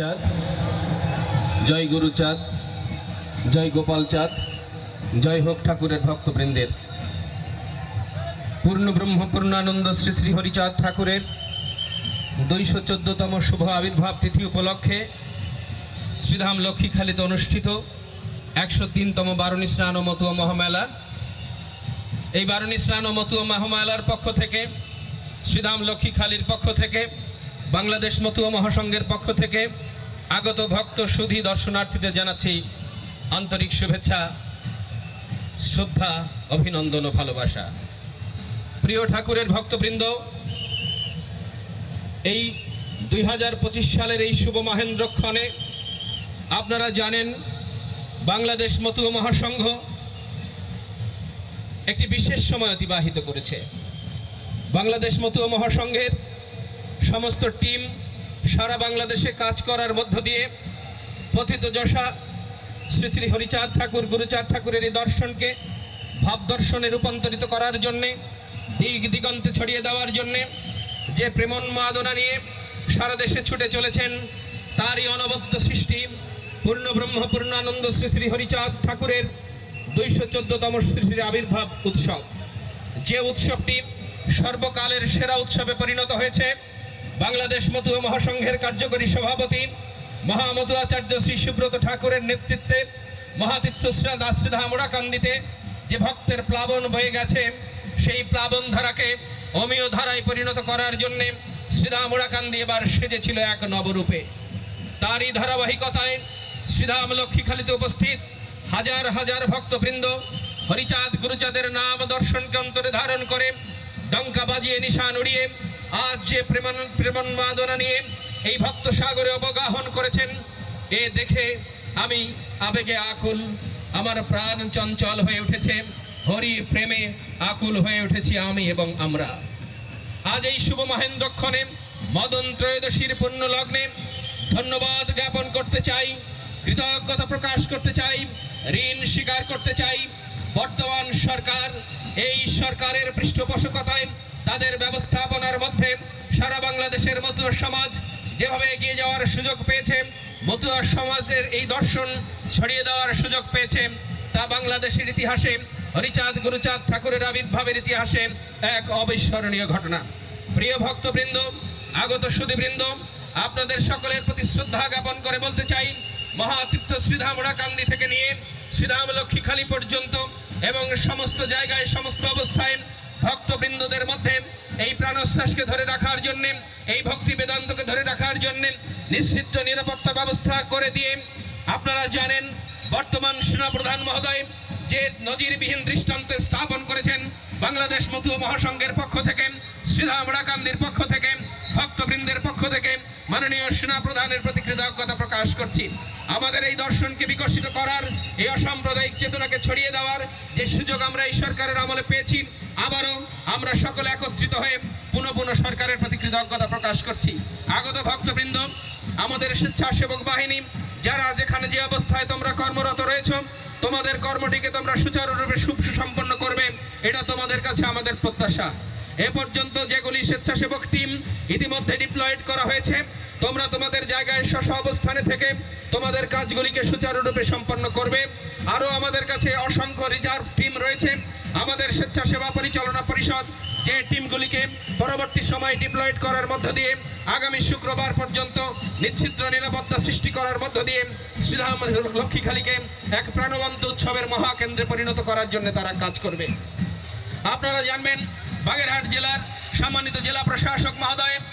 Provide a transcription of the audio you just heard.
চাঁদ। জয় গুরুচাঁদ জয় গোপাল চাঁদ, জয় হোক ঠাকুরের ভক্তবৃন্দের। পূর্ণ ব্রহ্ম পূর্ণানন্দ শ্রী শ্রী হরিচাঁদ ঠাকুরের দুইশো চোদ্দতম শুভ আবির্ভাব তিথি উপলক্ষে শ্রীধাম লক্ষ্মীখালীতে অনুষ্ঠিত একশো তিনতম বারুণী স্নান ও মতুয়া মহামেলা এই বারুণী স্নান ও মতুয়া মহামেলার পক্ষ থেকে, শ্রীধাম লক্ষ্মীখালীর পক্ষ থেকে বাংলাদেশ মতুয়া মহাসংঘের পক্ষ থেকে আগত ভক্ত সুধী দর্শনার্থীদের জানাচ্ছি আন্তরিক শুভেচ্ছা, শ্রদ্ধা, অভিনন্দন ও ভালোবাসা। প্রিয় ঠাকুরের ভক্তবৃন্দ, এই দুই হাজার পঁচিশ সালের এই শুভ মহেন্দ্রক্ষণে আপনারা জানেন বাংলাদেশ মতুয়া মহাসংঘ একটি বিশেষ সময় অতিবাহিত করেছে। বাংলাদেশ মতুয়া মহাসংঘের সমস্ত টিম সারা বাংলাদেশে কাজ করার মধ্য দিয়ে পথিত যশা, শ্রী শ্রী হরিচাঁদ ঠাকুর, গুরুচাঁদ ঠাকুরের এই দর্শনকে ভাব দর্শনে রূপান্তরিত করার জন্যে, দিক দিগন্তে ছড়িয়ে দেওয়ার জন্যে যে প্রেমন্মাদনা নিয়ে সারা দেশে ছুটে চলেছেন, তারই অনবদ্য সৃষ্টি পূর্ণ ব্রহ্ম পূর্ণানন্দ শ্রী শ্রী হরিচাঁদ ঠাকুরের দুইশো চোদ্দতম শ্রী শ্রী আবির্ভাব উৎসব। যে উৎসবটি সর্বকালের সেরা উৎসবে পরিণত হয়েছে বাংলাদেশ মতুয়া মহাসংঘের কার্যকরী সভাপতি মহামতুয়াচার্য শ্রী সুব্রত ঠাকুরের নেতৃত্বে মহাতীর্থ শ্রীধা মোড়াকান্দিতে যে ভক্তের প্লাবন হয়ে গেছে, সেই প্লাবন ধারাকে অমীয় ধারায় পরিণত করার জন্যে শ্রীধা মোড়াকান্দি এবার সেজেছিল এক নবরূপে। তারই ধারাবাহিকতায় শ্রীধাম লক্ষ্মীখালীতে উপস্থিত হাজার হাজার ভক্তবৃন্দ হরিচাঁদ গুরুচাঁদের নাম দর্শনকে অন্তরে ধারণ করে ডঙ্কা বাজিয়ে নিশান উড়িয়ে আজ যে প্রেমন, প্রেমন্মাদনা নিয়ে এই ভক্ত সাগরে অবগাহন করেছেন, এ দেখে আমি আবেগে আকুল, আমার প্রাণ চঞ্চল হয়ে উঠেছে, হরি প্রেমে আকুল হয়ে উঠেছি আমি এবং আমরা। আজ এই শুভ মহেন্দ্রক্ষণে, মদন ত্রয়োদশীর পুণ্য লগ্নে ধন্যবাদ জ্ঞাপন করতে চাই, কৃতজ্ঞতা প্রকাশ করতে চাই, ঋণ স্বীকার করতে চাই, বর্তমান সরকার, এই সরকারের পৃষ্ঠপোষকতায় তাদের ব্যবস্থাপনার মধ্যে সারা বাংলাদেশের মতুয়া সমাজ যেভাবে এগিয়ে যাওয়ার সুযোগ পেয়েছে, মতুয়া সমাজের এই দর্শন ছড়িয়ে দেওয়ার সুযোগ পেয়েছে, তা বাংলাদেশের ইতিহাসে, হরিচাঁদ, গুরুচাঁদ ঠাকুরের আবির্ভাবের ইতিহাসে এক অবিস্মরণীয় ঘটনা। প্রিয় ভক্তবৃন্দ, আগত সুদীবৃন্দ আপনাদের সকলের প্রতি শ্রদ্ধা জ্ঞাপন করে বলতে চাই, মহাতীর্থ শ্রীধামড়া কান্দি থেকে নিয়ে শ্রীধাম লক্ষ্মীখালী পর্যন্ত এবং সমস্ত জায়গায়, সমস্ত অবস্থায় ভক্তবৃন্দদের মধ্যে এই প্রাণোচ্ছ্বাসকে ধরে রাখার জন্যে, এই ভক্তি বেদান্তকে ধরে রাখার জন্যে নিশ্চিত নিরাপত্তা ব্যবস্থা করে দিয়ে আপনারা জানেন, বর্তমান সেনাপ্রধান মহোদয় যে নজিরবিহীন দৃষ্টান্ত স্থাপন করেছেন বাংলাদেশ মতুয়া মহাসংঘের পক্ষ থেকে, শ্রীধাম রাকান্দির পক্ষ থেকে, ভক্তবৃন্দের পক্ষ থেকে মাননীয় সেনাপ্রধানের প্রতি কৃতজ্ঞতা প্রকাশ করছি। আমাদের এই দর্শনকে বিকশিত করার, এই অসাম্প্রদায়িক চেতনাকে ছড়িয়ে দেওয়ার যে সুযোগ আমরা এই সরকারের আমলে পেয়েছি আবারও আমরা সকলে একত্রিত হয়ে পুনঃ পুনঃ সরকারের প্রতি কৃতজ্ঞতা প্রকাশ করছি। আগত ভক্তবৃন্দ, আমাদের স্বেচ্ছাসেবক বাহিনী, যারা যেখানে যে অবস্থায় তোমরা কর্মরত রয়েছো, তোমাদের কর্মটিকে তোমরা সুচারুরূপে সুসম্পন্ন করবে, এটা তোমাদের কাছে আমাদের প্রত্যাশা। এ পর্যন্ত যেগুলি স্বেচ্ছাসেবক টিম ইতিমধ্যে ডিপ্লয়েড করা হয়েছে তোমরা তোমাদের জায়গায় স্ব অবস্থানে থেকে তোমাদের কাজগুলিকে সুচারুরূপে সম্পন্ন করবে। আরও আমাদের কাছে অসংখ্য রিজার্ভ টিম রয়েছে। আমাদের স্বেচ্ছাসেবা পরিচালনা পরিষদ যে টিমগুলিকে পরবর্তী সময় ডিপ্লয়েড করার মধ্য দিয়ে আগামী শুক্রবার পর্যন্ত নিশ্চিত্র নিরাপত্তা সৃষ্টি করার মধ্য দিয়ে শ্রীরাম লক্ষ্মীখালীকে এক প্রাণবন্ত উৎসবের মহাকেন্দ্রে পরিণত করার জন্য তারা কাজ করবে। আপনারা জানবেন, বাগেরহাট জেলার সম্মানিত জেলা প্রশাসক মহোদয়